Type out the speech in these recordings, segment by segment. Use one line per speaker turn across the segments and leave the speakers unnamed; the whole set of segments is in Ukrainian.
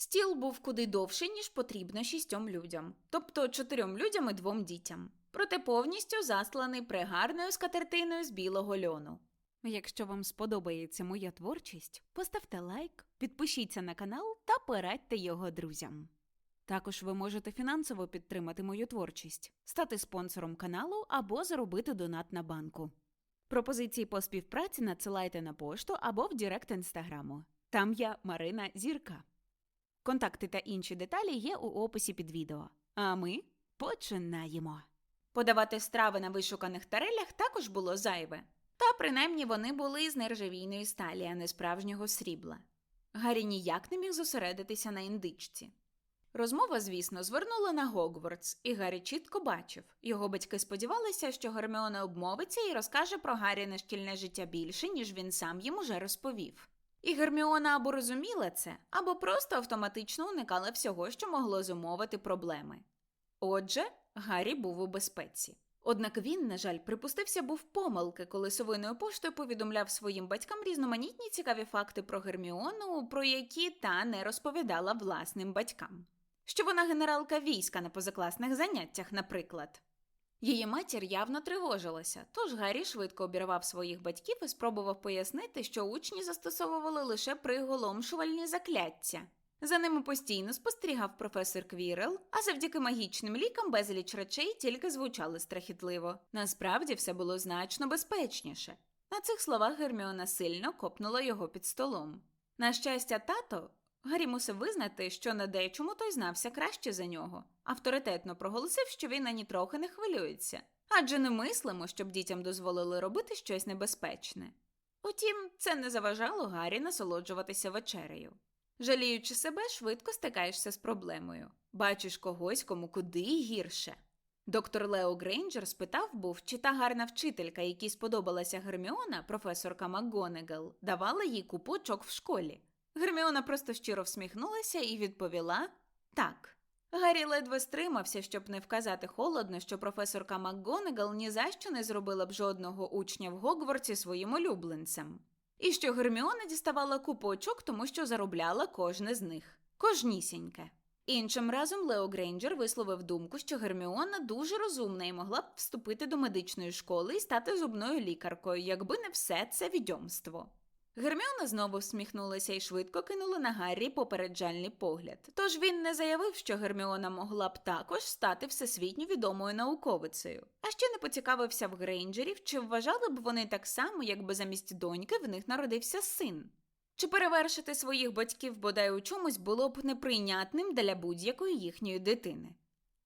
Стіл був куди довший, ніж потрібно шістьом людям, тобто чотирьом людям і двом дітям, проте повністю засланий пригарною скатертиною з білого льону. Якщо вам сподобається моя творчість, поставте лайк, підпишіться на канал та порадьте його друзям. Також ви можете фінансово підтримати мою творчість, стати спонсором каналу або зробити донат на банку. Пропозиції по співпраці надсилайте на пошту або в Директ інстаграму. Там я Марина Зірка. Контакти та інші деталі є у описі під відео. А ми починаємо. Подавати страви на вишуканих тарелях також було зайве. Та принаймні вони були з нержавійної сталі, а не справжнього срібла. Гаррі ніяк не міг зосередитися на індичці. Розмова, звісно, звернула на Гогвартс, і Гаррі чітко бачив. Його батьки сподівалися, що Герміона обмовиться і розкаже про Гарріне шкільне життя більше, ніж він сам їм уже розповів. І Герміона або розуміла це, або просто автоматично уникала всього, що могло зумовити проблеми. Отже, Гаррі був у безпеці. Однак він, на жаль, припустився був помилки, коли совиною поштою повідомляв своїм батькам різноманітні цікаві факти про Герміону, про які та не розповідала власним батькам. Що вона генералка війська на позакласних заняттях, наприклад. Її матір явно тривожилася, тож Гаррі швидко обірвав своїх батьків і спробував пояснити, що учні застосовували лише приголомшувальні закляття. За ними постійно спостерігав професор Квірел, а завдяки магічним лікам безліч речей тільки звучали страхітливо. Насправді все було значно безпечніше. На цих словах Герміона сильно копнула його під столом. На щастя, тато Гаррі мусив визнати, що на дечому той знався краще за нього. Авторитетно проголосив, що він ані трохи не хвилюється, адже не мислимо, щоб дітям дозволили робити щось небезпечне. Утім, це не заважало Гаррі насолоджуватися вечерею. Жаліючи себе, швидко стикаєшся з проблемою. Бачиш когось, кому куди гірше. Доктор Лео Грейнджер спитав був, чи та гарна вчителька, якій сподобалася Герміона, професорка МакГонегал, давала їй купу очок в школі. Герміона просто щиро всміхнулася і відповіла так. Гаррі ледве стримався, щоб не вказати холодно, що професорка МакГонегал ні за що не зробила б жодного учня в Гогвартсі своїм улюбленцем. І що Герміона діставала купу очок, тому що заробляла кожне з них. Кожнісіньке. Іншим разом Лео Грейнджер висловив думку, що Герміона дуже розумна і могла б вступити до медичної школи і стати зубною лікаркою, якби не все це відьомство. Герміона знову всміхнулася і швидко кинула на Гаррі попереджальний погляд. Тож він не заявив, що Герміона могла б також стати всесвітньо відомою науковицею, а ще не поцікавився в Грейнджерів, чи вважали б вони так само, якби замість доньки в них народився син. Чи перевершити своїх батьків бодай у чомусь було б неприйнятним для будь-якої їхньої дитини.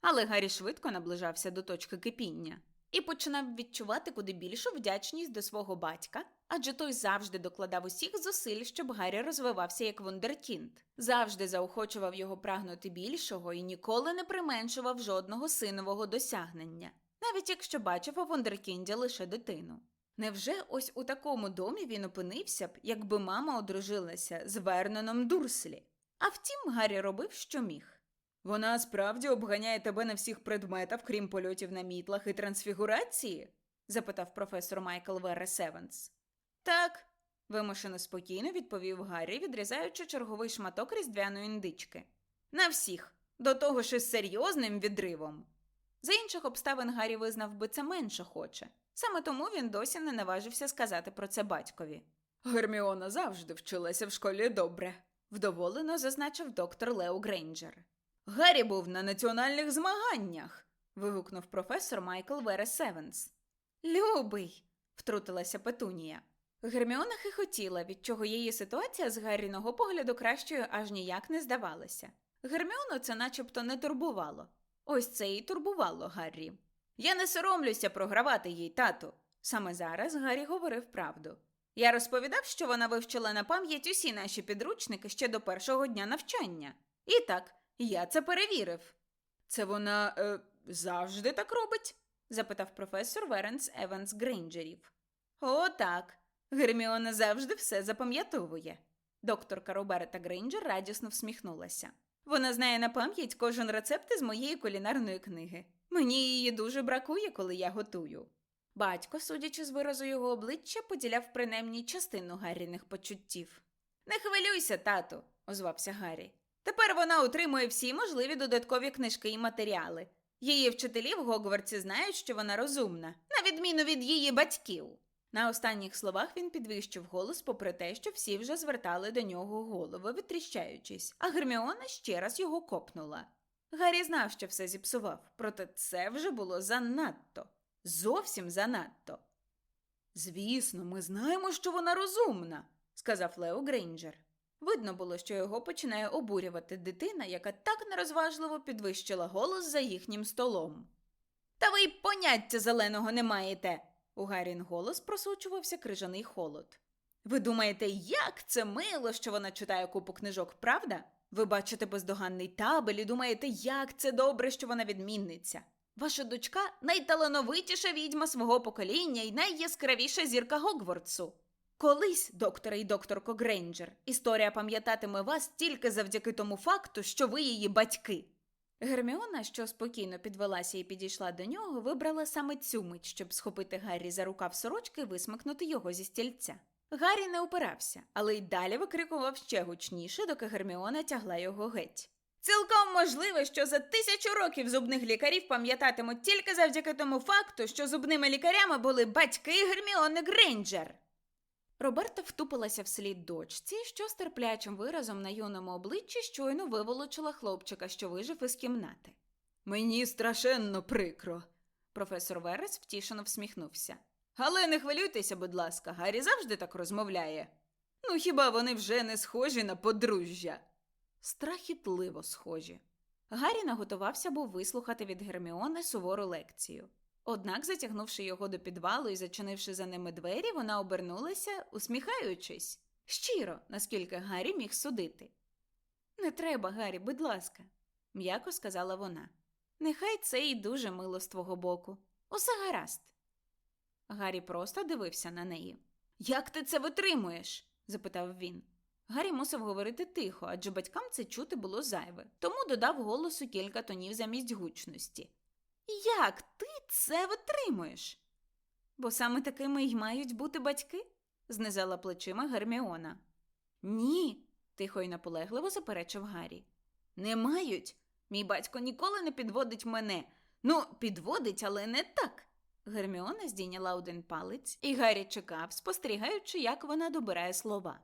Але Гаррі швидко наближався до точки кипіння і починав відчувати куди більшу вдячність до свого батька, адже той завжди докладав усіх зусиль, щоб Гаррі розвивався як вундеркінд, завжди заохочував його прагнути більшого і ніколи не применшував жодного синового досягнення, навіть якщо бачив у вундеркінді лише дитину. Невже ось у такому домі він опинився б, якби мама одружилася з Верноном Дурслі? А втім, Гаррі робив, що міг. Вона справді обганяє тебе на всіх предметах, крім польотів на мітлах і трансфігурації? запитав професор Майкл Веррес Еванс. Так, вимушено спокійно відповів Гаррі, відрізаючи черговий шматок різдвяної індички. На всіх, до того ж із серйозним відривом. За інших обставин Гаррі визнав би це менше хоче. Саме тому він досі не наважився сказати про це батькові. Герміона завжди вчилася в школі добре, вдоволено зазначив доктор Лео Грейнджер. Гаррі був на національних змаганнях. вигукнув професор Майкл Верес Севенс. Любий, втрутилася Петунія. Герміона хихотіла, від чого її ситуація з Гарріного погляду кращою аж ніяк не здавалася. Герміону це начебто не турбувало. Ось це і турбувало Гаррі. Я не соромлюся програвати їй, тату. Саме зараз Гаррі говорив правду. Я розповідав, що вона вивчила на пам'ять усі наші підручники ще до першого дня навчання. І так, я це перевірив. Це вона е, завжди так робить? запитав професор Веренс Еванс Грейнджерів. О, так. Герміона завжди все запам'ятовує. Докторка Роберта Грейнджер радісно всміхнулася. Вона знає на пам'ять кожен рецепт із моєї кулінарної книги. Мені її дуже бракує, коли я готую. Батько, судячи з виразу його обличчя, поділяв принаймні частину Гарріних почуттів. Не хвилюйся, тату, озвався Гаррі. Тепер вона отримує всі можливі додаткові книжки і матеріали. Її вчителі в Гогвартсі знають, що вона розумна, на відміну від її батьків. На останніх словах він підвищив голос, попри те, що всі вже звертали до нього голови, витріщаючись, а Герміона ще раз його копнула. Гаррі знав, що все зіпсував, проте це вже було занадто, зовсім занадто. Звісно, ми знаємо, що вона розумна, сказав Лео Грейнджер. Видно було, що його починає обурювати дитина, яка так нерозважливо підвищила голос за їхнім столом. Та ви й поняття зеленого не маєте. У Гарін голос просочувався крижаний холод. Ви думаєте, як це мило, що вона читає купу книжок, правда? Ви бачите бездоганний табель і думаєте, як це добре, що вона відмінниця. Ваша дочка найталановитіша відьма свого покоління і найяскравіша зірка Гогвартсу. Колись, докторе і докторко Грейнджер, історія пам'ятатиме вас тільки завдяки тому факту, що ви її батьки. Герміона, що спокійно підвелася і підійшла до нього, вибрала саме цю мить, щоб схопити Гаррі за рукав сорочки і висмикнути його зі стільця. Гаррі не опирався, але й далі викрикував ще гучніше, доки Герміона тягла його геть. Цілком можливо, що за тисячу років зубних лікарів пам'ятатимуть тільки завдяки тому факту, що зубними лікарями були батьки Герміони Грейнджер. Роберта втупилася вслід дочці, що з терплячим виразом на юному обличчі щойно виволочила хлопчика, що вижив із кімнати. Мені страшенно прикро. Професор Верес втішено всміхнувся. Але не хвилюйтеся, будь ласка, Гаррі завжди так розмовляє. Ну хіба вони вже не схожі на подружжя? Страхітливо схожі. Гаррі наготувався був вислухати від Герміони сувору лекцію. Однак, затягнувши його до підвалу і зачинивши за ними двері, вона обернулася, усміхаючись, щиро, наскільки Гаррі міг судити. Не треба, Гаррі, будь ласка, м'яко сказала вона. Нехай це і дуже мило з твого боку. Усе гаразд. Гаррі просто дивився на неї. Як ти це витримуєш? запитав він. Гаррі мусив говорити тихо, адже батькам це чути було зайве, тому додав голосу кілька тонів замість гучності. Як це витримуєш? Бо саме такими й мають бути батьки? знизала плечима Герміона. Ні, тихо й наполегливо заперечив Гаррі. Не мають. Мій батько ніколи не підводить мене. Ну, підводить, але не так. Герміона здійняла один палець, і Гаррі чекав, спостерігаючи, як вона добирає слова.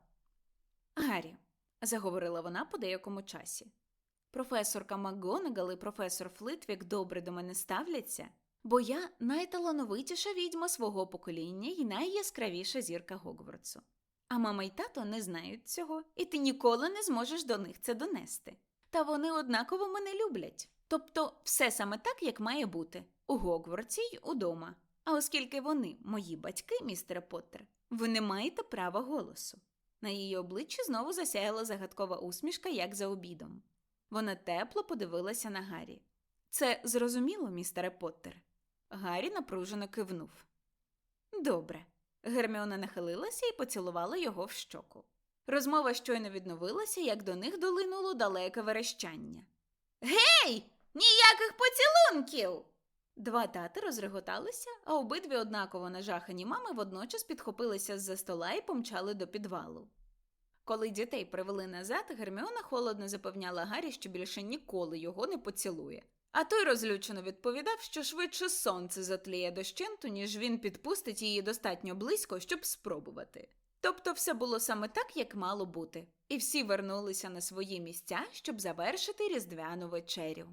Гаррі, заговорила вона по деякому часі. Професорка МакГонагал і професор Флитвік добре до мене ставляться, бо я найталановитіша відьма свого покоління і найяскравіша зірка Гогвартсу. А мама й тато не знають цього, і ти ніколи не зможеш до них це донести. Та вони однаково мене люблять. Тобто все саме так, як має бути у Гогвартсі й удома. А оскільки вони мої батьки, містере Поттер, ви не маєте права голосу. На її обличчі знову засяяла загадкова усмішка, як за обідом. Вона тепло подивилася на Гаррі. Це зрозуміло, містере Поттер? Гаррі напружено кивнув. Добре. Герміона нахилилася і поцілувала його в щоку. Розмова щойно відновилася, як до них долинуло далеке верещання. Гей! Ніяких поцілунків! Два тати розреготалися, а обидві однаково нажахані мами водночас підхопилися з-за стола і помчали до підвалу. Коли дітей привели назад, Герміона холодно запевняла Гаррі, що більше ніколи його не поцілує. А той розлючено відповідав, що швидше сонце затліє дощенту, ніж він підпустить її достатньо близько, щоб спробувати. Тобто все було саме так, як мало бути, і всі вернулися на свої місця, щоб завершити різдвяну вечерю.